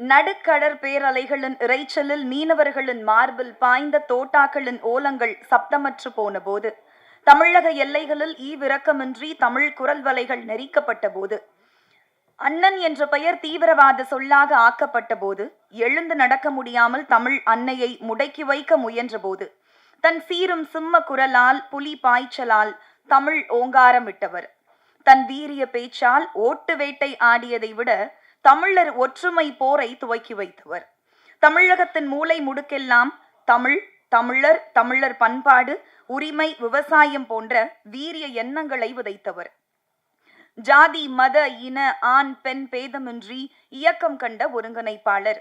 நடுக்கடற் பேரலைகளின் இறைச்சலில் மீனவர்களின் மார்பில் பாய்ந்த தோட்டாக்களின் ஓலங்கள் சப்தமற்று போனபோது தமிழக எல்லைகளில் ஈவிரக்கமின்றி தமிழ் குரல் வலைகள் நெரிக்கப்பட்ட போது அண்ணன் என்ற பெயர் தீவிரவாத சொல்லாக ஆக்கப்பட்ட போது எழுந்து நடக்க முடியாமல் தமிழ் அன்னையை முடக்கி வைக்க முயன்றபோது தன் சீரும் சிம்ம குரலால் புலி பாய்ச்சலால் தமிழ் ஓங்காரமிட்டவர் தன் வீரிய பேச்சால் ஓட்டு வேட்டை ஆடியதை விட தமிழர் ஒற்றுமை போரை துவக்கி வைத்தவர். தமிழகத்தின் மூலை முடுக்கெல்லாம் தமிழ் தமிழர் தமிழர் பண்பாடு உரிமை விவசாயம் போன்ற வீரிய எண்ணங்களை விதைத்தவர். ஜாதி மத இன ஆண் பெண் பேதமின்றி இயக்கம் கண்ட ஒருங்கிணைப்பாளர்.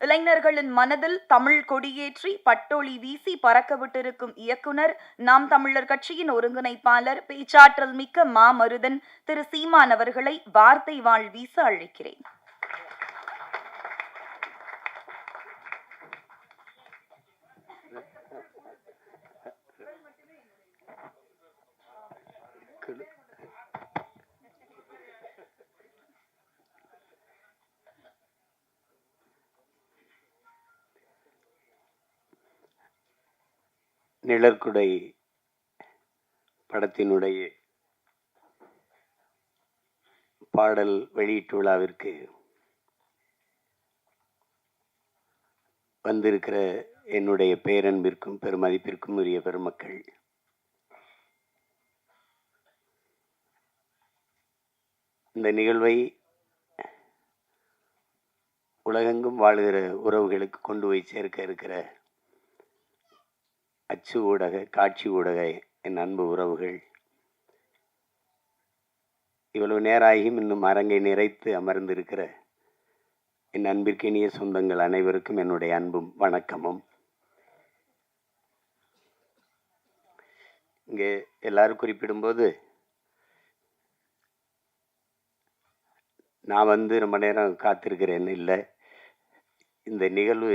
இளைஞர்களின் மனதில் தமிழ் கொடியேற்றி பட்டொளி வீசி பறக்க விட்டிருக்கும் இயக்குனர் நாம் தமிழர் கட்சியின் ஒருங்கிணைப்பாளர் பேச்சாற்றல் மிக்க மாமருதன் திரு சீமான் அவர்களை வார்த்தை வாழ் வீச அழைக்கிறேன். நிழற்குடை படத்தினுடைய பாடல் வெளியீட்டு விழாவிற்கு வந்திருக்கிற என்னுடைய பேரன்பிற்கும் பெருமதிப்பிற்கும் உரிய பெருமக்கள் இந்த நிகழ்வை உலகெங்கும் வாழுகிற உறவுகளுக்கு கொண்டு போய் சேர்க்க இருக்கிற அச்சு ஊடக காட்சி ஊடக என் அன்பு உறவுகள். இவ்வளவு நேராகியும் இன்னும் அரங்கை நிறைத்து அமர்ந்திருக்கிற என் அன்பிற்கினிய சொந்தங்கள் அனைவருக்கும் என்னுடைய அன்பும் வணக்கமும். இங்கே எல்லாரும் குறிப்பிடும்போது நான் வந்து ரொம்ப நேரம் காத்திருக்கிறேன்னு இல்லை. இந்த நிகழ்வு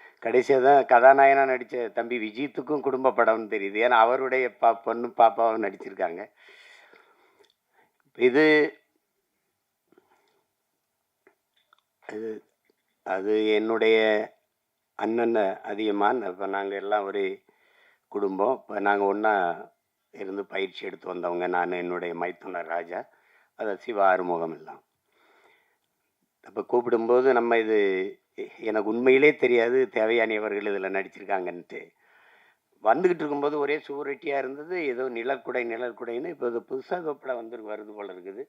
கடைசியாக தான் கதாநாயகனாக நடித்த தம்பி விஜித்துக்கும் குடும்ப படம்னு தெரியுது. ஏன்னா அவருடைய பா பொண்ணு பாப்பாவும் நடிச்சிருக்காங்க. இது அது அது என்னுடைய அண்ணன் அதிகமான். இப்போ நாங்கள் எல்லாம் ஒரு குடும்பம். இப்போ நாங்கள் ஒன்றா இருந்து பயிற்சி எடுத்து வந்தவங்க. நான் என்னுடைய மைத்துனர் ராஜா. அதை சிவா ஆறுமுகம் எல்லாம். அப்போ கூப்பிடும்போது நம்ம இது எனக்கு உண்மையிலே தெரியாது தேவையானி அவர்கள் இதில் நடிச்சிருக்காங்கன்ட்டு. வந்துக்கிட்டு இருக்கும்போது ஒரே சுவரொட்டியாக இருந்தது ஏதோ நிழற்குடை நிழற்குடைன்னு இப்போ இது புதுசாக படம் வந்து வருது போல் இருக்குது.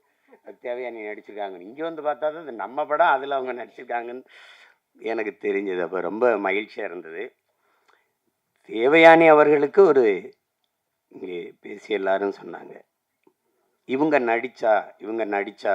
அது தேவையானி நடிச்சிருக்காங்க. இங்கே வந்து பார்த்தா தான் இது நம்ம படம் அதில் அவங்க நடிச்சிருக்காங்கன்னு எனக்கு தெரிஞ்சது. அப்போ ரொம்ப மகிழ்ச்சியாக இருந்தது. தேவையானி அவர்களுக்கு ஒரு இங்கே பேசி எல்லாரும் சொன்னாங்க. இவங்க நடித்தா இவங்க நடித்தா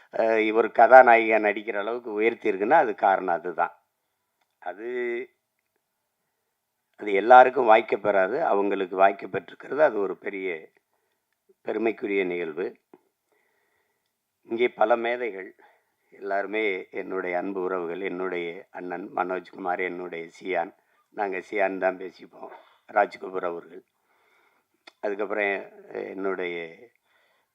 இவர் கதாநாயகியாக நடிக்கிற அளவுக்கு உயர்த்தியிருக்குன்னா அது காரணம் அதுதான். அது அது எல்லாருக்கும் வாய்க்க பெறாது அவங்களுக்கு வாய்க்க பெற்றிருக்கிறது அது ஒரு பெரிய பெருமைக்குரிய நிகழ்வு. இங்கே பல மேதைகள் எல்லாருமே என்னுடைய அன்பு உறவுகள் என்னுடைய அண்ணன் மனோஜ்குமார் என்னுடைய சியான் நாங்கள் சியான் தான் பேசிப்போம் ராஜ்கபூர் அவர்கள். அதுக்கப்புறம் என்னுடைய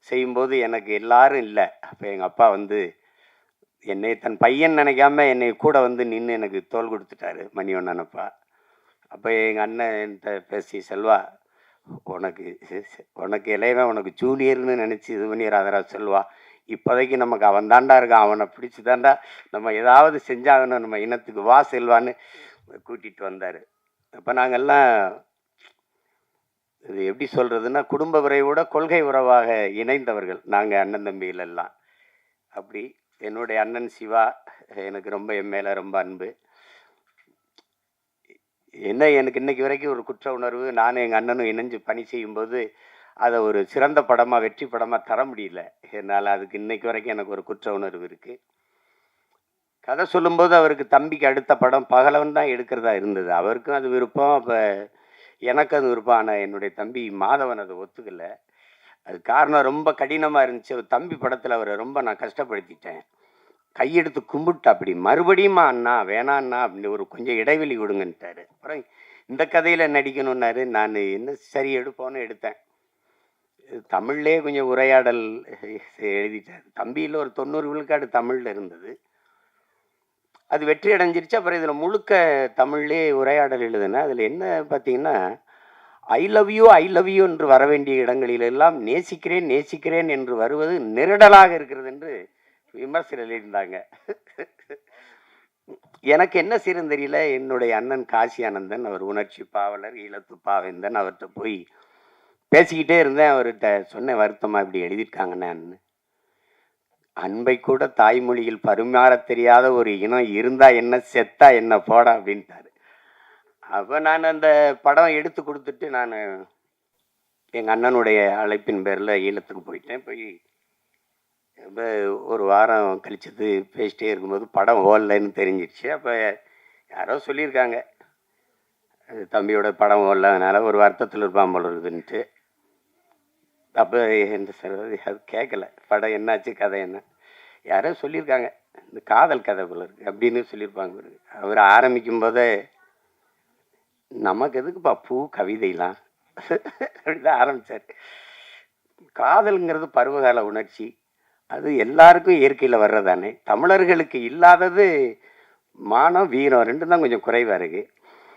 செய்யும்போது எனக்கு எல்லாரும் இல்லை. அப்போ எங்கள் அப்பா வந்து என்னை தன் பையன் நினைக்காம என்னை கூட வந்து நின்று எனக்கு தோல் கொடுத்துட்டாரு மணி அப்பா அப்போ எங்கள் அண்ணன் என்கிட்ட பேசி செல்வா உனக்கு உனக்கு இளையவன் உனக்கு ஜூனியர்னு நினச்சி இது பண்ணிடுறாதரா செல்வா. இப்போதைக்கு நமக்கு அவன் தாண்டா இருக்கான் அவனை பிடிச்சி தாண்டா நம்ம ஏதாவது செஞ்சாகணும் நம்ம இனத்துக்கு வா செல்வான்னு கூட்டிகிட்டு வந்தார். அப்போ நாங்கள்லாம் இது எப்படி சொல்கிறதுன்னா குடும்ப உறவோட கொள்கை உறவாக இணைந்தவர்கள். நாங்கள் அண்ணன் தம்பிகளெல்லாம் அப்படி என்னுடைய அண்ணன் சிவா எனக்கு ரொம்ப என் மேலே ரொம்ப அன்பு. என்ன எனக்கு இன்றைக்கி வரைக்கும் ஒரு குற்ற உணர்வு நானும் எங்கள் அண்ணனும் இணைஞ்சு பணி செய்யும்போது அதை ஒரு சிறந்த படமாக வெற்றி படமாக தர முடியல. என்னால் அதுக்கு இன்றைக்கு வரைக்கும் எனக்கு ஒரு குற்ற உணர்வு இருக்குது கதை சொல்லும்போது அவருக்கு தம்பிக்கு அடுத்த படம் பகலவன் தான் எடுக்கிறதா இருந்தது. அவருக்கும் அது விருப்பம். அப்போ எனக்கு அது விருப்பம் ஆனால் என்னுடைய தம்பி மாதவன் அதை ஒத்துக்கலை. அது காரணம் ரொம்ப கடினமாக இருந்துச்சு. அவர் தம்பி படத்தில் அவரை ரொம்ப நான் கஷ்டப்படுத்திட்டேன். கையெடுத்து கும்பிட்டு அப்படி மறுபடியுமா அண்ணா வேணாண்ணா அப்படின்னு ஒரு கொஞ்சம் இடைவெளி கொடுங்கன்ட்டாரு. அப்புறம் இந்த கதையில் நடிக்கணுன்னாரு நான் என்ன சரி எடுப்போன்னு எடுத்தேன். தமிழ்லேயே கொஞ்சம் உரையாடல் எழுதிட்டார். தம்பியில் ஒரு தொண்ணூறு விழுக்காடு தமிழில் இருந்தது. அது வெற்றி அடைஞ்சிருச்சு அப்புறம் இதில் முழுக்க தமிழ்லே உரையாடல் எழுதுனேன். அதில் என்ன பார்த்தீங்கன்னா I love you I love you என்று வர வேண்டிய இடங்களிலெல்லாம் நேசிக்கிறேன் நேசிக்கிறேன் என்று வருவது நெருடலாக இருக்கிறது என்று விமர்சனம் எழுதியிருந்தாங்க. எனக்கு என்ன செய்யணும் தெரியல. என்னுடைய அண்ணன் காசி ஆனந்தன் அவர் உணர்ச்சி பாவலர் ஈழத்து பாவேந்தன் அவர்கிட்ட போய் பேசிக்கிட்டே இருந்தேன். அவர்கிட்ட சொன்ன வருத்தமாக இப்படி எழுதியிருக்காங்கண்ணே அன்பை கூட தாய்மொழியில் பரிமாற தெரியாத ஒரு இனம் இருந்தா என்ன செத்தா என்ன போடா அப்படின்ட்டாரு. அப்போ நான் அந்த படம் எடுத்து கொடுத்துட்டு நான் எங்கள் அண்ணனுடைய அழைப்பின் பேரில் ஈழத்துக்கு போயிட்டேன். போய் அப்ப ஒரு வாரம் கழிச்சது பேசிட்டே இருக்கும்போது படம் ஓடலைன்னு தெரிஞ்சிருச்சு. அப்போ யாரோ சொல்லியிருக்காங்க. அது தம்பியோட படம் ஓடலனால ஒரு வருத்தத்தில் இருப்பான் போல இருக்குதுன்ட்டு. அப்போ என்ன சொல்கிறது அது கேட்கல படம் என்னாச்சு கதை என்ன? யாரோ சொல்லியிருக்காங்க. இந்த காதல் கதை போல இருக்குது அப்படின்னு சொல்லியிருப்பாங்க அவர் ஆரம்பிக்கும் போதே நமக்கு எதுக்குப்பா பூ கவிதைலாம்? அப்படிதான் ஆரம்பிச்சார். காதல்ங்கிறது பருவகால உணர்ச்சி. அது எல்லாருக்கும் இயற்கையில் வர்றதானே. தமிழர்களுக்கு இல்லாதது மானம் வீரம் ரெண்டும் தான் கொஞ்சம் குறைவாக இருக்குது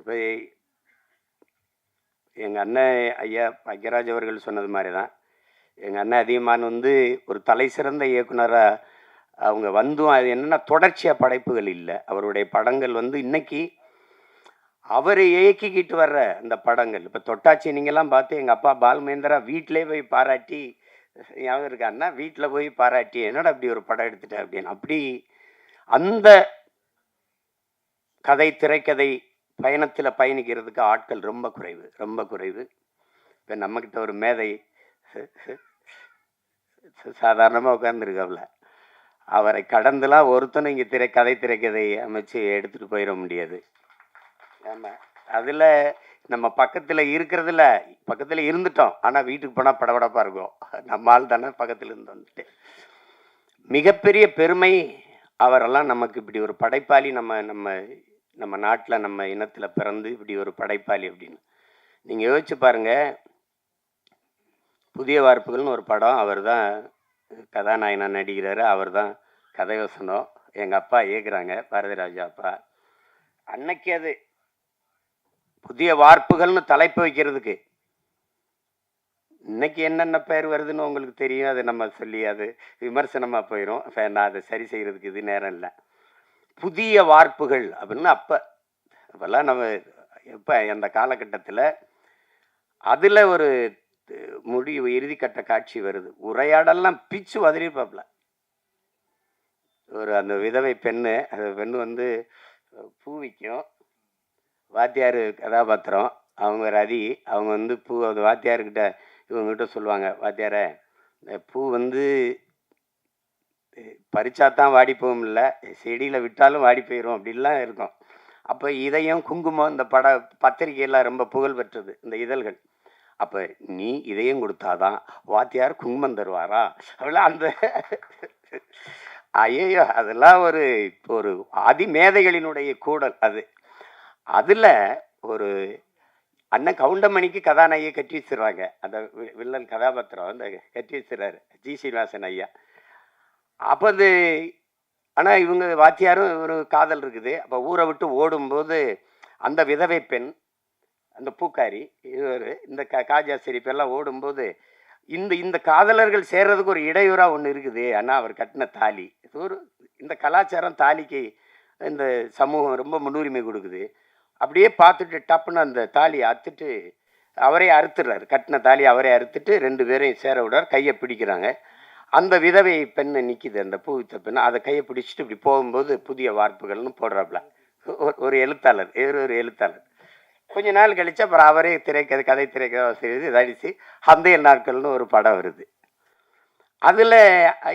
இப்போ எங்கள் அண்ணன் ஐயா பாக்யராஜ் அவர்கள் சொன்னது மாதிரி தான் எங்கள் அண்ணன் அதியமான் வந்து ஒரு தலை சிறந்த இயக்குனராக அவங்க வந்தும் அது என்னென்னா தொடர்ச்சியாக படைப்புகள் இல்லை. அவருடைய படங்கள் வந்து இன்னைக்கு அவர் இயக்கிக்கிட்டு வர்ற அந்த படங்கள். இப்போ தொட்டாச்சி நீங்கள்லாம் பார்த்து எங்கள் அப்பா பால்மேந்திரா வீட்டிலே போய் பாராட்டி ஞாபகம் இருக்காருன்னா வீட்டில் போய் பாராட்டி என்னடா அப்படி ஒரு படம் எடுத்துட்டேன் அப்படின்னு. அப்படி அந்த கதை திரைக்கதை பயணத்தில் பயணிக்கிறதுக்கு ஆட்கள் ரொம்ப குறைவு ரொம்ப குறைவு. இப்போ நம்மக்கிட்ட ஒரு மேதை சாதாரணமாக உட்காந்துருக்காப்புல அவரை கடந்துலாம் ஒருத்தனும் இங்கே திரை கதை திரைக்கதை அமைச்சு எடுத்துகிட்டு போயிட முடியாது. ஆமாம் அதில் நம்ம பக்கத்தில் இருக்கிறதுல பக்கத்தில் இருந்துட்டோம். ஆனால் வீட்டுக்கு போனால் படபடப்பாக இருக்கும். நம்ம ஆள் தானே பக்கத்தில் இருந்து வந்துட்டு. மிகப்பெரிய பெருமை அவரெல்லாம் நமக்கு இப்படி ஒரு படைப்பாளி நம்ம நம்ம நம்ம நாட்டில் நம்ம இனத்தில் பிறந்து இப்படி ஒரு படைப்பாளி அப்படின்னு. நீங்கள் யோசிச்சு பாருங்க. புதிய வார்ப்புகள்னு ஒரு படம் அவர் தான் கதாநாயகனாக நடிக்கிறாரு அவர் தான் கதை வசனம். எங்கள் அப்பா இயக்குறாங்க பாரதிராஜா அப்பா. அன்னைக்கு அது புதிய வார்ப்புகள்னு தலைப்பு வைக்கிறதுக்கு. இன்னைக்கு என்னென்ன பேர் வருதுன்னு உங்களுக்கு தெரியும் அது நம்ம சொல்லி அது விமர்சனமாக போயிடும் நான் அதை சரி செய்கிறதுக்கு இது நேரம் இல்லை. புதிய வார்ப்புகள் அப்படின்னு அப்போ அப்போல்லாம் நம்ம இப்போ அந்த காலகட்டத்தில் அதில் ஒரு முடிவு இறுதிக்கட்ட காட்சி வருது. உரையாடெல்லாம் பிச்சு உதறிப்பாப்ல ஒரு அந்த விதவை பெண்ணு அந்த பெண்ணு வந்து பூ விற்கும் வாத்தியார் கதாபாத்திரம் அவங்க ரதி அவங்க வந்து பூ அந்த வாத்தியார்கிட்ட இவங்ககிட்ட சொல்லுவாங்க வாத்தியாரை இந்த பூ வந்து பறிச்சா தான் வாடி போகும் இல்லை. செடியில் விட்டாலும் வாடி போயிடும் அப்படிலாம் இருக்கும். அப்போ இதயம் குங்குமம் இந்த பட பத்திரிகையெல்லாம் ரொம்ப புகழ் பெற்றது இந்த இதழ்கள். அப்போ நீ இதயம் கொடுத்தாதான் வாத்தியார் குங்குமம் தருவாரா? அப்படிலாம் அந்த ஐயோ அதெல்லாம் ஒரு இப்போ ஒரு அதிமேதைகளினுடைய கூடல் அது. அதில் ஒரு அண்ணன் கவுண்டமணிக்கு கதாநாயகியை கட்டி வச்சிருவாங்க. அந்த வி- வில்லன் கதாபாத்திரம் அந்த கட்டி வச்சிடறாரு ஜி. சீனிவாசன் ஐயா. அப்போ அது ஆனால் இவங்க வாத்தியாரும் ஒரு காதல் இருக்குது. அப்போ ஊரை விட்டு ஓடும்போது அந்த விதவை பெண் அந்த பூக்காரி இவர் இந்த க காஜா சிரிப்பெல்லாம் ஓடும்போது இந்த இந்த காதலர்கள் சேர்றதுக்கு ஒரு இடையூறாக ஒன்று இருக்குது. ஆனால் அவர் கட்டின தாலி. இது ஒரு இந்த கலாச்சாரம் தாலிக்கு இந்த சமூகம் ரொம்ப முன்னுரிமை கொடுக்குது. அப்படியே பார்த்துட்டு டப்புன்னு அந்த தாலியை அறுத்துட்டு அவரே அறுத்துடுறாரு. கட்டின தாலி அவரே அறுத்துட்டு ரெண்டு பேரையும் சேர விடுறார். கையை பிடிக்கிறாங்க. அந்த விதவை பெண்ணை நிற்கிது அந்த பூவித்த பெண்ணை. அதை கையை பிடிச்சிட்டு இப்படி போகும்போது புதிய வார்ப்புகள்னு போடுறாப்புல. ஒரு ஒரு எழுத்தாளர் இவர் ஒரு எழுத்தாளர். கொஞ்ச நாள் கழிச்சு அப்புறம் அவரே திரைக்கதை கதை திரைக்கதை அடித்து அந்தைய நாட்கள்னு ஒரு படம் வருது. அதில்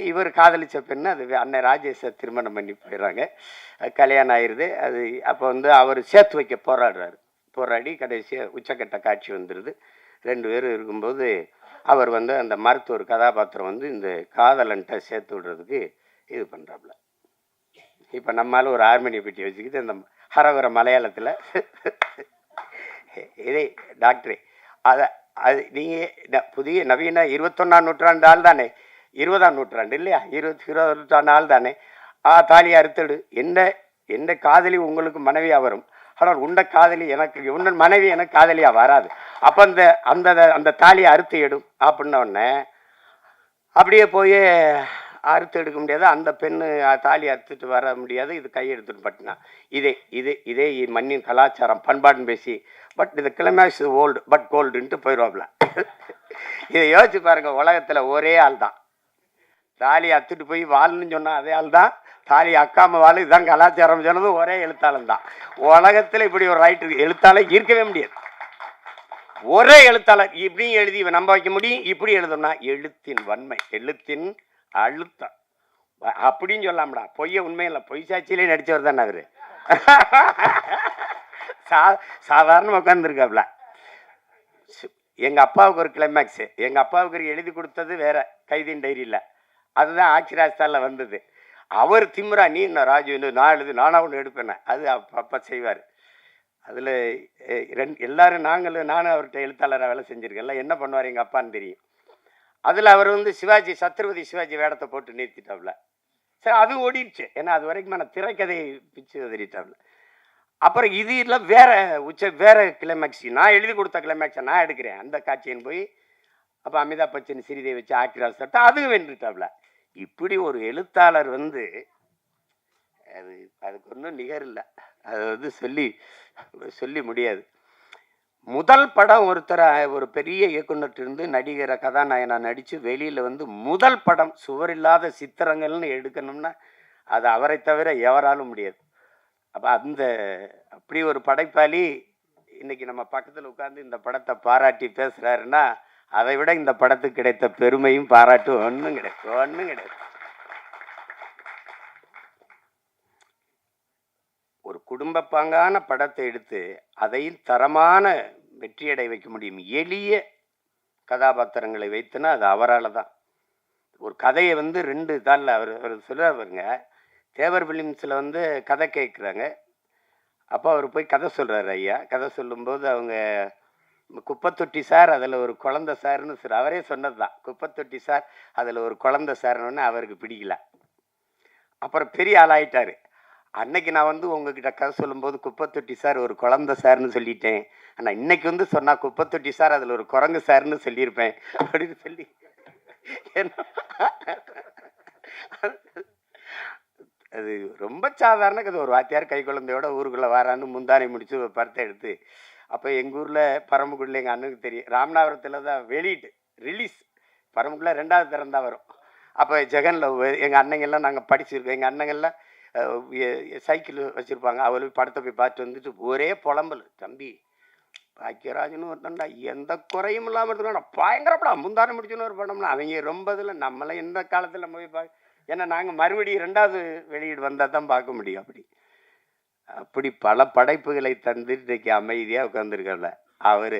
இவர் காதலிச்ச பெண்ணு அது அண்ணன் ராஜேஷை திருமணம் பண்ணி போயிடுறாங்க. கல்யாணம் ஆயிடுது. அது அப்போ வந்து அவர் சேர்த்து வைக்க போராடுறாரு. போராடி கடைசியாக உச்சக்கட்ட காட்சி வந்துடுது. ரெண்டு பேரும் இருக்கும்போது அவர் வந்து அந்த மருத்துவர் கதாபாத்திரம் வந்து இந்த காதலன்ட்ட சேர்த்து விடுறதுக்கு இது பண்ணுறாப்புல இப்போ நம்மால் ஒரு ஹார்மோனிய பெட்டி வச்சுக்கிட்டு அந்த ஹரவர மலையாளத்தில் இதே டாக்டரே அதை அது நீங்கள் புதிய நவீன இருபத்தொன்னாம் நூற்றாண்டு ஆள் தானே இருபதாம் நூற்றாண்டு இல்லையா? இருபத்தி இருபதாம் நூற்றாண்டு ஆள் தானே. ஆ தாலி அறுத்தடு. என்ன என்ன காதலி உங்களுக்கு மனைவியாக வரும்? ஆனால் உண்ட காதலி எனக்கு உன்னன் மனைவி எனக்கு காதலியாக வராது. அப்போ அந்த அந்த அந்த தாலியை அறுத்து எடும் அப்படின்னோடனே அப்படியே போய் அறுத்து எடுக்க முடியாது? அந்த பெண்ணு தாலி அறுத்துட்டு வர முடியாது. இது கையெடுத்துட்டு பட்டினா. இதே இதே இதே மண்ணின் கலாச்சாரம் பண்பாடுன்னு பேசி பட் இது கிளைமேக்ஸ் ஓல்டு பட் கோல்டுன்ட்டு போயிடுவாப்ல இதை யோசிச்சு பாருங்க உலகத்தில் ஒரே ஆள் தான் தாலி அத்துட்டு போய் வாழ்னு சொன்னால் அதே ஆள் தான் தாலி அக்காம வாழ் இதுதான் கலாச்சாரம் சொன்னது ஒரே எழுத்தாளன் தான் உலகத்தில் இப்படி ஒரு ரைட்டு எழுத்தாலே இருக்கவே முடியாது. ஒரே எழுத்தாளர். இப்படியும் எழுதி இவன் நம்ப வைக்க முடியும். இப்படி எழுதணும்னா எழுத்தின் வன்மை எழுத்தின் அழுத்தம். அப்படின்னு சொல்லாமடா. பொய்ய உண்மையில்லை பொய் சாட்சியிலே நடிச்சவர் தானே அவர். சா சாதாரண உட்காந்துருக்காப்ல எங்கள் அப்பாவுக்கு ஒரு கிளைமேக்ஸு எங்கள் அப்பாவுக்கு ஒரு எழுதி கொடுத்தது வேற. கைதின் டைரியில் அதுதான் ஆட்சி ராஜஸ்தானில் வந்தது. அவர் திமிரா நீ நான் ராஜு இன்னும் நான் எழுது நானாக ஒன்று எடுப்பேனே. அது அப்பா செய்வார். அதில் ரெண்டு எல்லாரும் நாங்களும் நானும் அவர்கிட்ட எழுத்தாளராக வேலை செஞ்சுருக்கேன். எல்லாம் என்ன பண்ணுவார் எங்கள் அப்பான்னு தெரியும். அதில் அவர் வந்து சிவாஜி சத்ரபதி சிவாஜி வேடத்தை போட்டு நிறுத்திட்டாப்ல. சரி அதுவும் ஓடிடுச்சு. ஏன்னா அது வரைக்கும் நான் திரைக்கதையை பிச்சு உதறிட்டாப்ல அப்புறம் இது இல்லை வேற உச்ச வேற கிளைமேக்ஸ் நான் எழுதி கொடுத்த கிளைமேக்ஸை நான் எடுக்கிறேன். அந்த காட்சியின் போய் அப்போ அமிதாப் பச்சன் சிறிதை வச்சு ஆக்கிராஸ் தட்டா அதுவும் வென்றுட்டாப்ல. இப்படி ஒரு எழுத்தாளர் வந்து அது அதுக்கு ஒன்றும் நிகர் இல்லை அது வந்து சொல்லி சொல்லி முடியாது. முதல் படம் ஒருத்தர் ஒரு பெரிய இயக்குனர்கிட்ட இருந்து நடிகரை கதாநாயகனா நடித்து வெளியில் வந்து முதல் படம் சுவர் இல்லாத சித்திரங்கள்னு எடுக்கணும்னா அது அவரை தவிர எவராலும் முடியாது. அப்போ அந்த அப்படி ஒரு படைப்பாளி இன்றைக்கி நம்ம பக்கத்தில் உட்காந்து இந்த படத்தை பாராட்டி பேசுகிறாருன்னா அதை விட இந்த படத்துக்கு கிடைத்த பெருமையும் பாராட்டும் ஒன்றும் கிடையாது ஒன்றும் கிடையாது ஒரு குடும்ப பாங்கான படத்தை எடுத்து அதையும் தரமான வெற்றியடை வைக்க முடியும். எளிய கதாபாத்திரங்களை வைத்துனா அது அவரால் தான் ஒரு கதையை வந்து ரெண்டு தாளில் அவர் அவர் சொல்லுவாருங்க தேவர் ஃபிலிம்ஸில் வந்து கதை கேட்குறாங்க அப்போ அவர் போய் கதை சொல்கிறாரு ஐயா. கதை சொல்லும்போது அவங்க குப்பத்தொட்டி சார் அதில் ஒரு குழந்த சார்னு சார் அவரே சொன்னது தான் குப்பத்தொட்டி சார் அதில் ஒரு குழந்த சார்னு அவருக்கு பிடிக்கல. அப்புறம் பெரிய ஆளாயிட்டார். அன்னைக்கு நான் வந்து உங்ககிட்ட கதை சொல்லும்போது குப்பத்தொட்டி சார் ஒரு குழந்தை சார்னு சொல்லிட்டேன். ஆனால் இன்னைக்கு வந்து சொன்னால் குப்பத்தொட்டி சார் அதில் ஒரு குரங்கு சார்னு சொல்லியிருப்பேன். அப்படின்னு சொல்லி அது ரொம்ப சாதாரண கதை. ஒரு வாத்தியார் கை குழந்தையோட ஊருக்குள்ளே வரான்னு முந்தானை முடிச்சு ஒரு படத்தை எடுத்து அப்போ எங்கள் ஊரில் பரமக்குடியில் எங்கள் அண்ணனுக்கு தெரியும். ராமநாதபுரத்தில் தான் வெளியீட்டு ரிலீஸ் பரமக்குடில ரெண்டாவது திறந்தான் வரும். அப்போ ஜெகனில் எங்கள் அண்ணங்கள்லாம் நாங்கள் படிச்சிருக்கோம். எங்கள் அண்ணங்கெல்லாம் சைக்கிள் வச்சுருப்பாங்க. அவளுக்கு படத்தை போய் பார்த்துட்டு வந்துட்டு ஒரே புலம்பல். தம்பி பாக்கியராஜன் ஒருத்தன்டா எந்த குறையும் இல்லாமல் இருக்கா பயங்கர படம் முந்தானை முடிச்சுன்னு ஒரு படம்னா அவங்க ரொம்ப இதில் நம்மளாம் எந்த காலத்தில் போய் பா ஏன்னா நாங்கள் மறுபடியும் ரெண்டாவது வெளியீடு வந்தால் தான் பார்க்க முடியும் அப்படி. அப்படி பல படைப்புகளை தந்து இன்றைக்கு அமைதியாக உட்காந்துருக்கல அவர்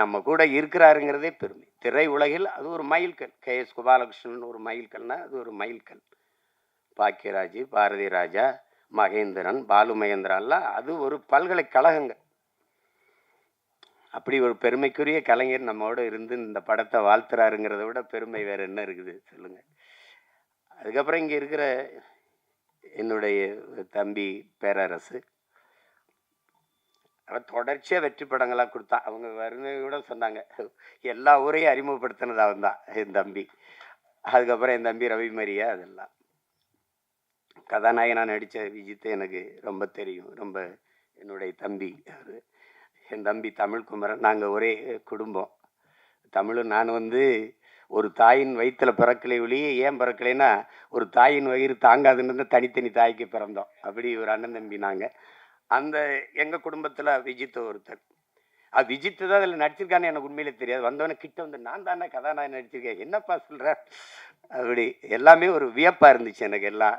நம்ம கூட இருக்கிறாருங்கிறதே பெருமை. திரை உலகில் அது ஒரு மைல்கல். K S. கோபாலகிருஷ்ணன் ஒரு மைல்கல்னா அது ஒரு மைல்கல். பாக்கியராஜ் பாரதி ராஜா மகேந்திரன் பாலு மகேந்திரன்லாம் அது ஒரு பல்கலைக்கழகங்க. அப்படி ஒரு பெருமைக்குரிய கலைஞர் நம்மோடு இருந்து இந்த படத்தை வாழ்த்துறாருங்கிறத விட பெருமை வேறு என்ன இருக்குது சொல்லுங்கள் அதுக்கப்புறம் இங்கே இருக்கிற என்னுடைய தம்பி பேரரசு. அவன் தொடர்ச்சியாக வெற்றி படங்களாக கொடுத்தான் அவங்க வருங்க கூட சொன்னாங்க எல்லா ஊரையும் அறிமுகப்படுத்தினது அவன் தான் என் தம்பி. அதுக்கப்புறம் என் தம்பி ரவி மரியா அதெல்லாம். கதாநாயகனாக நடித்த விஜித் எனக்கு ரொம்ப தெரியும். ரொம்ப என்னுடைய தம்பி அவர். என் தம்பி தமிழ் குமரன். நாங்கள் ஒரே குடும்பம். தமிழும் நான் வந்து ஒரு தாயின் வயிற்றுல பிறக்கலை ஒழிய ஏன் பிறக்கலைன்னா ஒரு தாயின் வயிறு தாங்காதுன்னு தான் தனித்தனி தாய்க்கு பிறந்தோம். அப்படி ஒரு அண்ணன் தம்பி நாங்கள் அந்த எங்கள் குடும்பத்தில் விஜித் ஒருத்தர். அது விஜித் தான் அதில் நடிச்சிருக்கான்னு எனக்கு உண்மையிலே தெரியாது. வந்தவொடனே கிட்ட வந்து நான் தானே கதாநாயகன் நடிச்சிருக்கேன். என்னப்பா சொல்கிற அப்படி எல்லாமே ஒரு வியப்பாக இருந்துச்சு எனக்கு எல்லாம்.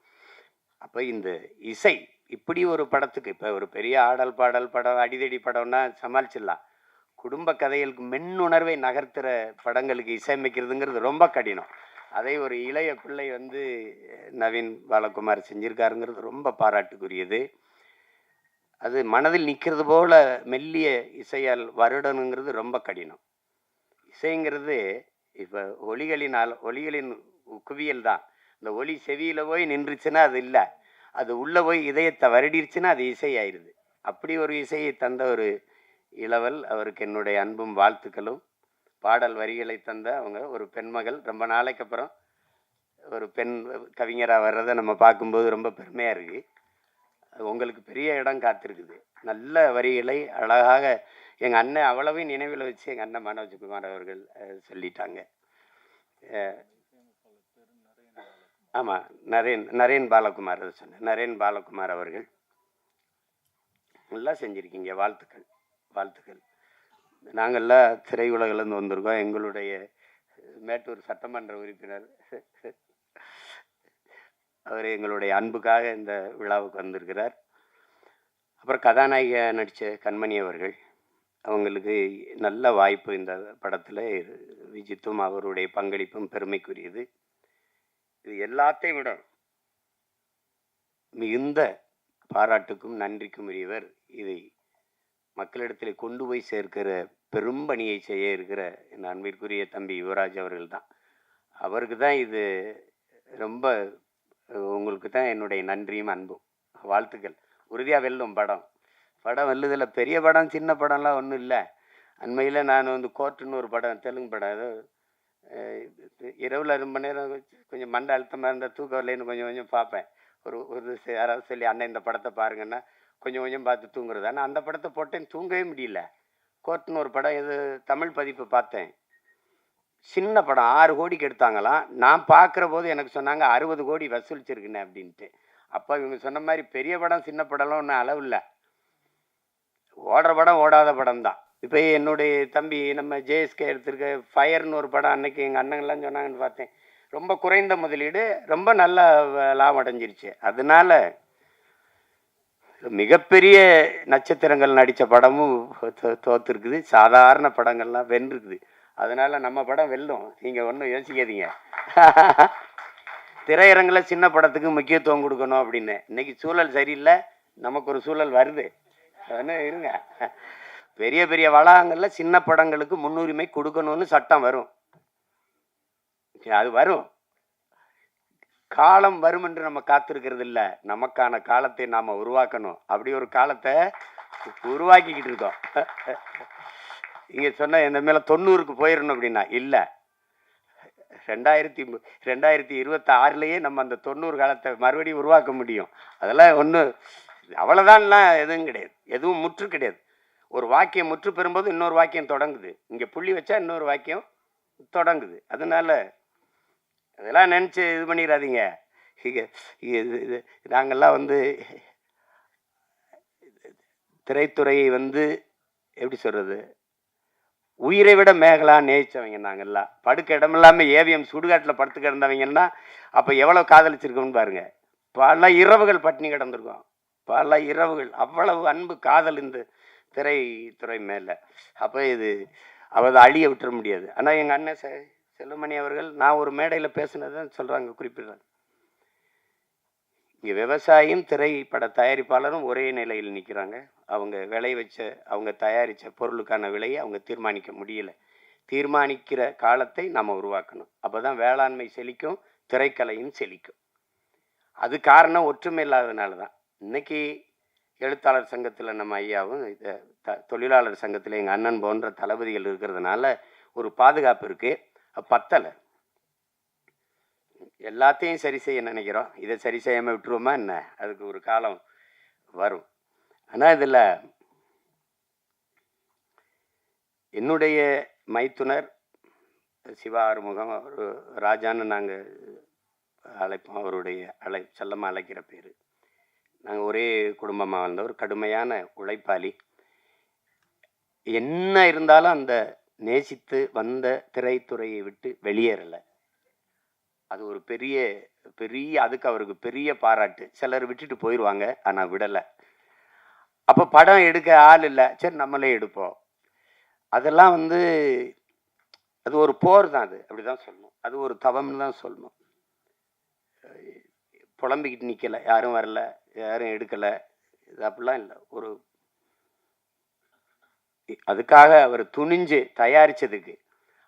அப்போ இந்த இசை இப்படி ஒரு படத்துக்கு இப்போ ஒரு பெரிய ஆடல் பாடல் படம் அடிதடி படம்னா சமாளிச்சிடலாம். குடும்ப கதைகளுக்கு மென்னுணர்வை நகர்த்துற படங்களுக்கு இசையமைக்கிறதுங்கிறது ரொம்ப கடினம். அதை ஒரு இளைய பிள்ளை வந்து நவீன் பாலகுமார் செஞ்சுருக்காருங்கிறது ரொம்ப பாராட்டுக்குரியது. அது மனதில் நிற்கிறது போல மெல்லிய இசையால் வருடணுங்கிறது ரொம்ப கடினம். இசைங்கிறது இப்போ ஒலிகளினால் ஒலிகளின் குவியல் தான். இந்த ஒலி செவியில் போய் நின்றுச்சுன்னா அது இல்லை. அது உள்ளே போய் இதயத்தை வருடிருச்சுன்னா அது இசை ஆயிடுது அப்படி ஒரு இசையை தந்த ஒரு இளவல் அவருக்கு என்னுடைய அன்பும் வாழ்த்துக்களும். பாடல் வரிகளை தந்த அவங்க ஒரு பெண்மகள் ரொம்ப நாளைக்கு அப்புறம் ஒரு பெண் கவிஞராக வர்றதை நம்ம பார்க்கும்போது ரொம்ப பெருமையாக இருக்குது அது உங்களுக்கு பெரிய இடம் காத்திருக்குது. நல்ல வரிகளை அழகாக எங்கள் அண்ணன் அவ்வளவையும் நினைவில் வச்சு எங்கள் அண்ணன் மனோஜ் குமார் அவர்கள் சொல்லிட்டாங்க. ஆமாம் நரேன் நரேன் பாலகுமார் அதை சொன்னேன் நரேன் பாலகுமார் அவர்கள் நல்லா செஞ்சுருக்கீங்க வாழ்த்துக்கள் வாழ்த்துக்கள். நாங்கள்லாம் திரையுலகிலேருந்து வந்திருக்கோம். எங்களுடைய மேட்டூர் சட்டமன்ற உறுப்பினர் அவர் எங்களுடைய அன்புக்காக இந்த விழாவுக்கு வந்திருக்கிறார். அப்புறம் கதாநாயகியாக நடித்த கண்மணி அவர்கள் அவங்களுக்கு நல்ல வாய்ப்பு இந்த படத்தில் விஜித்தும் அவருடைய பங்களிப்பும் பெருமைக்குரியது. இது எல்லாத்தையும் விட மிகுந்த பாராட்டுக்கும் நன்றிக்கும் உரியவர் இதை மக்களிடத்தில் கொண்டு போய் சேர்க்கிற பெரும் பணியை செய்ய இருக்கிற என் அன்பிற்குரிய தம்பி யுவராஜ் அவர்கள் தான் அவருக்கு தான் இது ரொம்ப உங்களுக்கு தான் என்னுடைய நன்றியும் அன்பும். வாழ்த்துக்கள். உறுதியாக வெல்லும் படம். படம் வெல்லுதில் பெரிய படம் சின்ன படம்லாம் ஒன்றும் இல்லை. அண்மையில் நான் வந்து கோர்ட்டுன்னு ஒரு படம் தெலுங்கு படம் ஏதோ இரவில் ரொம்ப நேரம் கொஞ்சம் மண்டை அழுத்தமாக இருந்தால் தூக்கம் வரலைன்னு கொஞ்சம் கொஞ்சம் பார்ப்பேன். ஒரு ஒரு யாராவது சொல்லி அண்ணன் இந்த படத்தை பாருங்கன்னா கொஞ்சம் கொஞ்சம் பார்த்து தூங்குறது. ஆனால் அந்த படத்தை போட்டேன் தூங்கவே முடியல. கோர்ட்னு ஒரு படம் இது தமிழ் பதிப்பு பார்த்தேன். சின்ன படம் ஆறு கோடிக்கு எடுத்தாங்களாம். நான் பார்க்குற போது எனக்கு சொன்னாங்க அறுபது கோடி வசூலிச்சிருக்குண்ணே அப்படின்ட்டு. அப்போ இவங்க சொன்ன மாதிரி பெரிய படம் சின்ன படம்லாம் ஒன்றும் அளவு இல்லை. ஓடுற படம் ஓடாத படம் தான் இப்போ என்னுடைய தம்பி நம்ம ஜேஎஸ்கே எடுத்திருக்க ஃபயர்னு ஒரு படம் அன்னைக்கு எங்கள் அண்ணங்கள்லாம் சொன்னாங்கன்னு பார்த்தேன். ரொம்ப குறைந்த முதலீடு ரொம்ப நல்ல லாபம் அடைஞ்சிருச்சு. அதனால மிகப்பெரிய நட்சத்திரங்கள் நடித்த படமும் தோ- தோத்துருக்குது. சாதாரண படங்கள்லாம் வென்றுருக்குது. அதனால நம்ம படம் வெல்லும். நீங்கள் ஒன்றும் யோசிக்காதீங்க. திரையரங்கில் சின்ன படத்துக்கு முக்கியத்துவம் கொடுக்கணும் அப்படின்னு. இன்னைக்கு சூழல் சரியில்லை. நமக்கு ஒரு சூழல் வருது. அதனால் இருங்க. பெரிய பெரிய வளாகங்களில் சின்ன படங்களுக்கு முன்னுரிமை கொடுக்கணும்னு சட்டம் வரும். அது வரும். காலம் வரும் என்று நம்ம காத்திருக்கிறது இல்லை. நமக்கான காலத்தை நாம் உருவாக்கணும். அப்படி ஒரு காலத்தை உருவாக்கிக்கிட்டு இருக்கோம். இங்கே சொன்ன இந்த மேலே தொண்ணூறுக்கு போயிடணும் அப்படின்னா இல்லை. ரெண்டாயிரத்தி ரெண்டாயிரத்தி இருபத்தி ஆறுலேயே நம்ம அந்த தொண்ணூறு காலத்தை மறுபடியும் உருவாக்க முடியும். அதெல்லாம் ஒன்று அவ்வளோதான்லாம் எதுவும் கிடையாது. எதுவும் முற்று கிடையாது. ஒரு வாக்கியம் முற்று பெறும்போது இன்னொரு வாக்கியம் தொடங்குது. இங்கே புள்ளி வச்சா இன்னொரு வாக்கியம் தொடங்குது. அதனால் அதெல்லாம் நினச்சி இது பண்ணிடாதீங்க. இது இது நாங்கள்லாம் வந்து திரைத்துறையை வந்து எப்படி சொல்கிறது உயிரை விட மேகலா நேசிச்சவங்க நாங்கள்லாம் படுக்க இடம் இல்லாமல் ஏவிஎம் சுடுகாட்டில் படுத்து கிடந்தவங்கன்னா அப்போ எவ்வளோ காதலிச்சிருக்கோம்னு பாருங்கள் பல இரவுகள் பட்டினி கிடந்திருக்கோம். பல இரவுகள் அவ்வளவு அன்பு காதல் இந்த திரைத்துறை மேலே. அப்போ இது அவள் அழிய விட்டுற முடியாது. ஆனால் எங்கள் அண்ணன் செ செல்லுமணி அவர்கள் நான் ஒரு மேடையில் பேசுனதான் சொல்கிறாங்க குறிப்பிடுறாங்க. இங்கே விவசாயியும் திரைப்பட தயாரிப்பாளரும் ஒரே நிலையில் நிற்கிறாங்க அவங்க விளை வச்ச அவங்க தயாரித்த பொருளுக்கான விலையை அவங்க தீர்மானிக்க முடியல. தீர்மானிக்கிற காலத்தை நாம் உருவாக்கணும். அப்போ தான் வேளாண்மை செழிக்கும் திரைக்கலையும் செழிக்கும். அது காரணம் ஒற்றுமை இல்லாததுனால தான் இன்றைக்கி எழுத்தாளர் சங்கத்தில் நம்ம ஐயாவும் இத த தொழிலாளர் சங்கத்தில் எங்கள் அண்ணன் போன்ற தளபதிகள் இருக்கிறதுனால ஒரு பாதுகாப்பு இருக்குது பத்தலை. எல்லாத்தையும் சரி செய்ய நினைக்கிறோம். இதை சரி செய்யாமல் விட்டுருவோமா என்ன? அதுக்கு ஒரு காலம் வரும். ஆனால் இதில் என்னுடைய மைத்துனர் சிவா ஆறுமுகம் அவர் ராஜான்னு நாங்கள் அழைப்போம். அவருடைய அழை செல்லமாக அழைக்கிற பேர். நாங்கள் ஒரே குடும்பமாக வந்தவர் கடுமையான உழைப்பாளி. என்ன இருந்தாலும் அந்த நேசித்து வந்த திரைத்துறையை விட்டு வெளியேறலை. அது ஒரு பெரிய பெரிய அதுக்கு அவருக்கு பெரிய பாராட்டு. சிலர் விட்டுட்டு போயிடுவாங்க ஆனால் விடலை. அப்போ படம் எடுக்க ஆள் இல்லை. சரி நம்மளே எடுப்போம். அதெல்லாம் வந்து அது ஒரு போர் தான் அது. அப்படி தான் சொல்லணும். அது ஒரு தவம்னு தான் சொல்லணும். புலம்பிக்கிட்டு நிற்கலை யாரும் வரல. யாரும் எடுக்கலை. இது அப்படிலாம் இல்லை. ஒரு அதுக்காக அவர் துணிஞ்சு தயாரித்ததுக்கு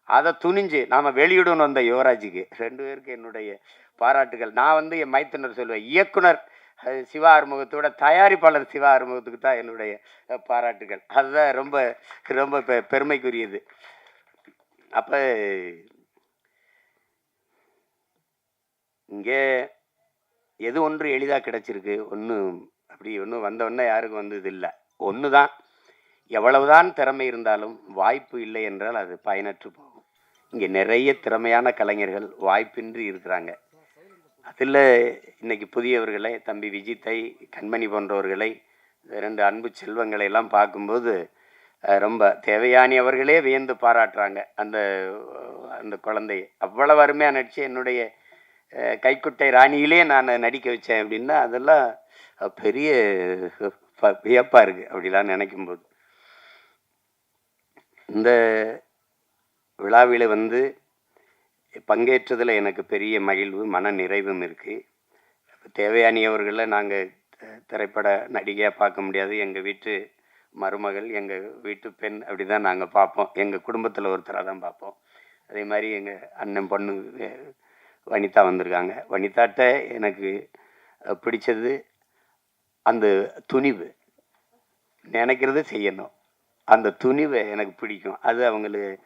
அதை துணிஞ்சு நாம் வெளியிடணும் வந்த யுவராஜுக்கு. ரெண்டு பேருக்கு என்னுடைய பாராட்டுகள். நான் வந்து என் மைத்துனர் சொல்லுவேன். இயக்குனர் சிவா ஆறுமுகத்தோட தயாரிப்பாளர் சிவா ஆறுமுகத்துக்கு தான் என்னுடைய பாராட்டுகள். அதுதான் ரொம்ப ரொம்ப பெ பெருமைக்குரியது. அப்போ இங்கே எது ஒன்று எளிதாக கிடச்சிருக்கு? ஒன்றும் அப்படி ஒன்றும் வந்தவொன்னே யாருக்கும் வந்தது இல்லை. ஒன்று தான் எவ்வளவுதான் திறமை இருந்தாலும் வாய்ப்பு இல்லை என்றால் அது பயனற்று போகும். இங்கே நிறைய திறமையான கலைஞர்கள் வாய்ப்பின்றி இருக்கிறாங்க. அதில் இன்னைக்கு புதியவர்களை தம்பி விஜித்தை கண்மணி போன்றவர்களை ரெண்டு அன்பு செல்வங்களை எல்லாம் பார்க்கும்போது ரொம்ப தேவையானி அவர்களே வியந்து பாராட்டுறாங்க அந்த அந்த குழந்தையை. அவ்வளவு அருமையாக நடிச்சு என்னுடைய கைக்குட்டை ராணியிலே நான் நடிக்க வச்சேன் அப்படின்னா அதெல்லாம் பெரிய ப- இருக்குது அப்படிலாம் நினைக்கும்போது. இந்த விழாவில் வந்து பங்கேற்றதில் எனக்கு பெரிய மகிழ்வு மன நிறைவும் இருக்குது தேவையானியவர்களை நாங்கள் திரைப்பட நடிகையாக பார்க்க முடியாது. எங்கள் வீட்டு மருமகள் எங்கள் வீட்டு பெண் அப்படி தான் நாங்கள் பார்ப்போம். எங்கள் குடும்பத்தில் ஒருத்தராக தான் பார்ப்போம். அதே மாதிரி எங்கள் அண்ணன் பொண்ணு வனிதா வந்திருக்காங்க. வனிதாட்ட எனக்கு பிடிச்சது அந்த துணிவு. நினைக்கிறத செய்யணும். அந்த துணிவை எனக்கு பிடிக்கும். அது அவங்களுக்கு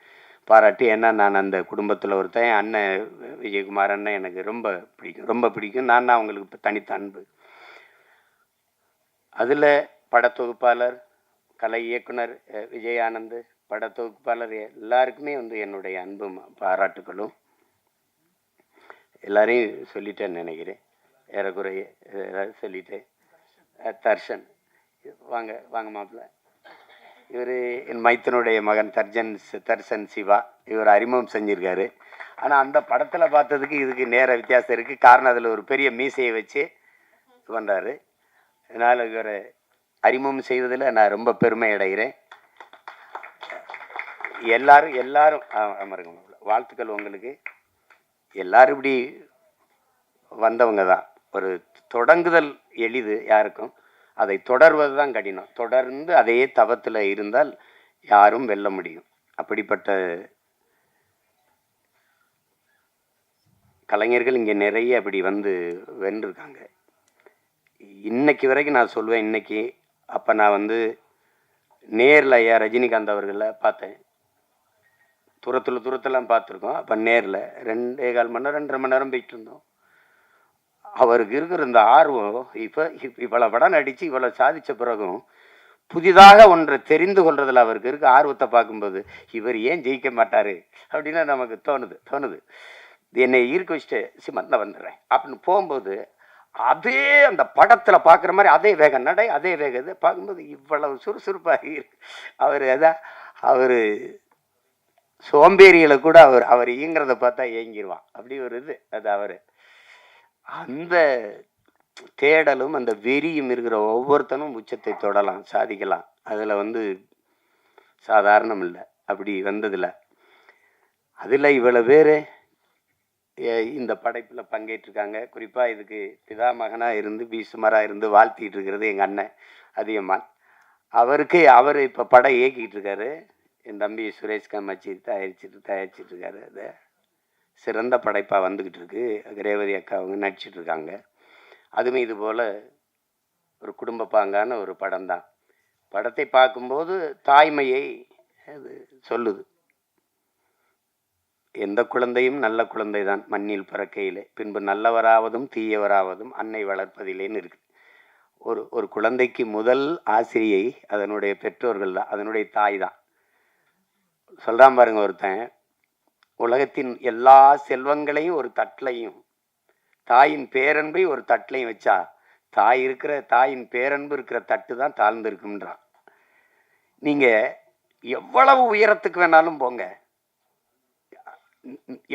பாராட்டி ஏன்னா நான் அந்த குடும்பத்தில் ஒருத்தன் என் அண்ணன் விஜயகுமார் அண்ணன் எனக்கு ரொம்ப பிடிக்கும். ரொம்ப பிடிக்கும். நான் தான் அவங்களுக்கு தனித்த அன்பு. அதில் படத்தொகுப்பாளர் கலை இயக்குனர் விஜயானந்த் படத்தொகுப்பாளர் எல்லாருக்குமே வந்து என்னுடைய அன்பும் பாராட்டுகளும். எல்லாரையும் சொல்லிட்டேன்னு நினைக்கிறேன். ஏறக்குறைய ஏதாவது சொல்லிட்டேன் தர்ஷன் வாங்க வாங்க மாப்பிள்ள. இவர் என் மைத்தனுடைய மகன் தர்ஜன் தர்சன் சிவா. இவர் அறிமுகம் செஞ்சுருக்காரு. ஆனால் அந்த படத்தில் பார்த்ததுக்கு இதுக்கு நேர வித்தியாசம் இருக்குது காரணம் அதில் ஒரு பெரிய மீசையை வச்சு பண்ணுறாரு அதனால் இவரை அறிமுகம் செய்வதில் நான் ரொம்ப பெருமை அடைகிறேன். எல்லாரும் எல்லாரும் அமருங்க வாழ்த்துக்கள் உங்களுக்கு. எல்லாரும் இப்படி வந்தவங்க தான். ஒரு தொடங்குதல் எளிது யாருக்கும்? அதை தொடர்வது தான் கடினம். தொடர்ந்து அதே தவத்தில் இருந்தால் யாரும் வெல்ல முடியும். அப்படிப்பட்ட கலைஞர்கள் இங்கே நிறைய அப்படி வந்து வென்றிருக்காங்க. இன்னைக்கு வரைக்கும் நான் சொல்லுவேன் இன்னைக்கு அப்போ நான் வந்து நேரில் ஐயா ரஜினிகாந்த் அவர்களை பார்த்தேன். தூரத்தில் தூரத்தெல்லாம் பார்த்துருக்கோம். அப்போ நேரில் ரெண்டே கால் மணி நேரம் ரெண்டரை மணி நேரம் போயிட்டு இருந்தோம். அவருக்கு இருக்கிற இந்த ஆர்வம் இப்போ இவ்வளோ படம் நடித்து இவ்வளோ சாதித்த பிறகும் புதிதாக ஒன்றை தெரிந்து கொள்றதில் அவருக்கு இருக்க ஆர்வத்தை பார்க்கும்போது இவர் ஏன் ஜெயிக்க மாட்டார்? அப்படின்னு நமக்கு தோணுது தோணுது. என்னை ஈர்க்க வச்சுட்டு சிமந்த வந்துடுறேன். அப்படின்னு போகும்போது அதே அந்த படத்தில் பார்க்குற மாதிரி அதே வேகம் நடை அதே வேக இது பார்க்கும்போது இவ்வளவு சுறுசுறுப்பாக இருக்கு. அவர் அதான் அவர் சோம்பேறிகளை கூட அவர் அவர் இயங்குறத பார்த்தா இயங்கிடுவான் அப்படி ஒரு இது அது அவர். அந்த தேடலும் அந்த வெறியும் இருக்கிற ஒவ்வொருத்தனும் உச்சத்தை தொடலாம் சாதிக்கலாம். அதில் வந்து சாதாரணம் இல்லை. அப்படி வந்ததில். அதில் இவ்வளோ பேர் இந்த படைப்பில் பங்கேற்றிருக்காங்க. குறிப்பாக இதுக்கு பிதாமகனாக இருந்து பீசுமராக இருந்து வாழ்த்திட்டு இருக்கிறது எங்கள் அண்ணன் அதியமான் அவருக்கு அவர் இப்போ படம் இயக்கிட்டு இருக்காரு. என் தம்பி சுரேஷ் காமாட்சி தயாரிச்சுட்டு தயாரிச்சிட்ருக்காரு. அதை சிறந்த படைப்பாக வந்துக்கிட்டு இருக்கு ரேவதி அக்கா அவங்க நடிச்சிட்டு இருக்காங்க அதுவும் இது போல் ஒரு குடும்ப பாங்கான ஒரு படம் தான் படத்தை பார்க்கும்போது தாய்மையை அது சொல்லுது. எந்த குழந்தையும் நல்ல குழந்தை தான் மண்ணில் பிறக்கையிலே. பின்பு நல்லவராவதும் தீயவராவதும் அன்னை வளர்ப்பதிலேன்னு இருக்கு ஒரு ஒரு குழந்தைக்கு முதல் ஆசிரியை அதனுடைய பெற்றோர்கள் தான். அதனுடைய தாய் தான். சொல்கிறான் பாருங்க ஒருத்தன். உலகத்தின் எல்லா செல்வங்களையும் ஒரு தட்டிலையும் தாயின் பேரன்பை ஒரு தட்டிலையும் வச்சா தாய் இருக்கிற தாயின் பேரன்பு இருக்கிற தட்டு தான் தாழ்ந்துருக்குன்றான் நீங்கள் எவ்வளவு உயரத்துக்கு வேணாலும் போங்க.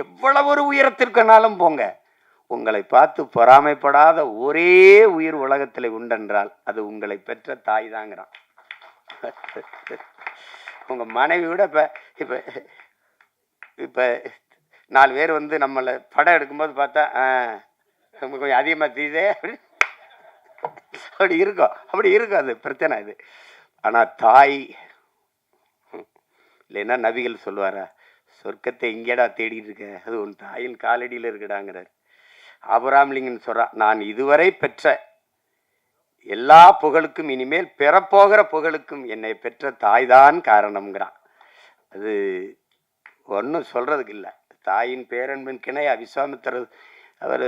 எவ்வளவு ஒரு உயரத்திற்கு வேணாலும் போங்க. உங்களை பார்த்து பொறாமைப்படாத ஒரே உயிர் உலகத்தில் உண்டென்றால் அது உங்களை பெற்ற தாய் தாங்கிறான். உங்க மனைவி விட இப்ப இப்ப இப்ப நாலு பேர் வந்து நம்மளை படம் எடுக்கும்போது பார்த்தா ஆ, நமக்கு கொஞ்சம் அதிகமாக தீதே அப்படி அப்படி இருக்கும். அப்படி இருக்கும் அது பிரச்சனை இது ஆனால் தாய் இல்லைன்னா நபிகள் சொல்லுவாரா? சொர்க்கத்தை எங்கேடா தேடிட்டு இருக்க? அது உன் தாயின் காலடியில் இருக்கடாங்கிறார். அபராம்லிங்கன்னு சொல்கிறான் நான் இதுவரை பெற்ற எல்லா புகழுக்கும் இனிமேல் பெறப்போகிற புகழுக்கும் என்னை பெற்ற தாய்தான் காரணம்ங்கிறான். அது ஒன்றும் சொல்றதுக்கு இல்லை. தாயின் பேரன்பின் கிணை அவிஸ்வாமித்தர் அவர்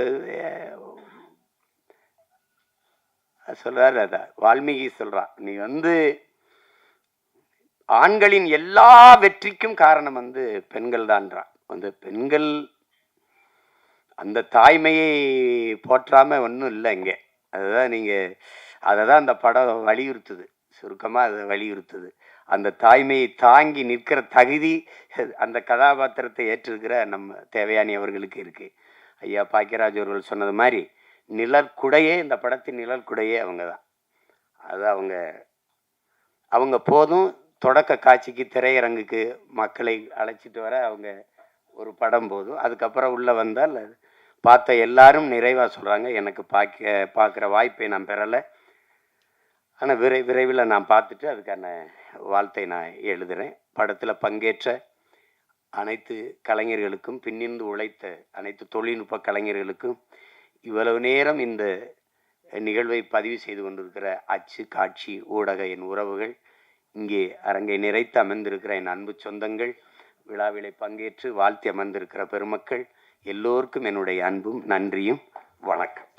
சொல்றாரு அதை வால்மீகி சொல்கிறான் நீ வந்து ஆண்களின் எல்லா வெற்றிக்கும் காரணம் வந்து பெண்கள் தான்றான். வந்து பெண்கள் அந்த தாய்மையை போற்றாமல் ஒன்றும் இல்லை இங்கே. அதுதான் நீங்கள் அதை தான் அந்த படம் வலியுறுத்துது. சுருக்கமாக அதை வலியுறுத்துது. அந்த தாய்மையை தாங்கி நிற்கிற தகுதி அந்த கதாபாத்திரத்தை ஏற்றிருக்கிற நம்ம தேவையானி அவர்களுக்கு இருக்குது ஐயா பாக்கியராஜ் அவர்கள் சொன்னது மாதிரி நிழற்குடையே இந்த படத்தின் நிழற்குடையே அவங்க தான் அது அவங்க அவங்க போதும் தொடக்க காட்சிக்கு திரையரங்குக்கு மக்களை அழைச்சிட்டு வர அவங்க ஒரு படம் போதும். அதுக்கப்புறம் உள்ளே வந்தால் அது பார்த்த எல்லாரும் நிறைவாக சொல்கிறாங்க எனக்கு பார்க்க பார்க்குற வாய்ப்பை நான் பெறலை. ஆனால் விரை விரைவில் நான் பார்த்துட்டு அதுக்கான வாழ்த்தை நான் எழுதுகிறேன் படத்தில் பங்கேற்ற அனைத்து கலைஞர்களுக்கும் பின்னிருந்து உழைத்த அனைத்து தொழில்நுட்ப கலைஞர்களுக்கும் இவ்வளவு நேரம் இந்த நிகழ்வை பதிவு செய்து கொண்டிருக்கிற அச்சு காட்சி ஊடக என் உறவுகள் இங்கே அரங்கை நிறைத்து அமர்ந்திருக்கிற என் அன்பு சொந்தங்கள் விழாவிலை பங்கேற்று வாழ்த்தி அமர்ந்திருக்கிற பெருமக்கள் எல்லோருக்கும் என்னுடைய அன்பும் நன்றியும். வணக்கம்.